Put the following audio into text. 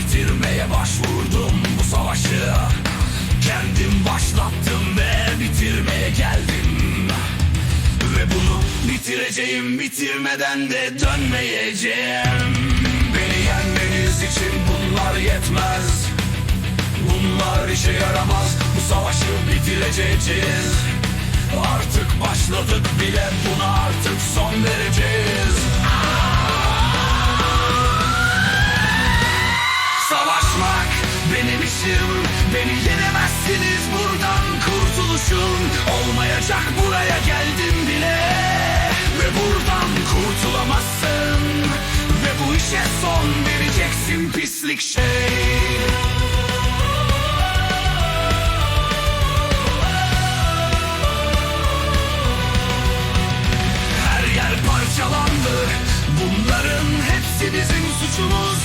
bitirmeye başvurdum bu savaşı. Kendim başlattım ve bitirmeye geldim. Ve bunu bitireceğim bitirmeden de dönmeyeceğim. Beni yenmeniz için bunlar yetmez. Bunlar işe yaramaz. Bu savaşı bitireceğiz. Artık başladık bile Buna artık son vereceğiz Savaşmak benim işim Beni yenemezsiniz buradan kurtuluşum. Olmayacak buraya geldim bile. Ve buradan kurtulamazsın. Ve bu işe son vereceksin pislik şey. Her yer parçalandı. Bunların hepsi bizim suçumuz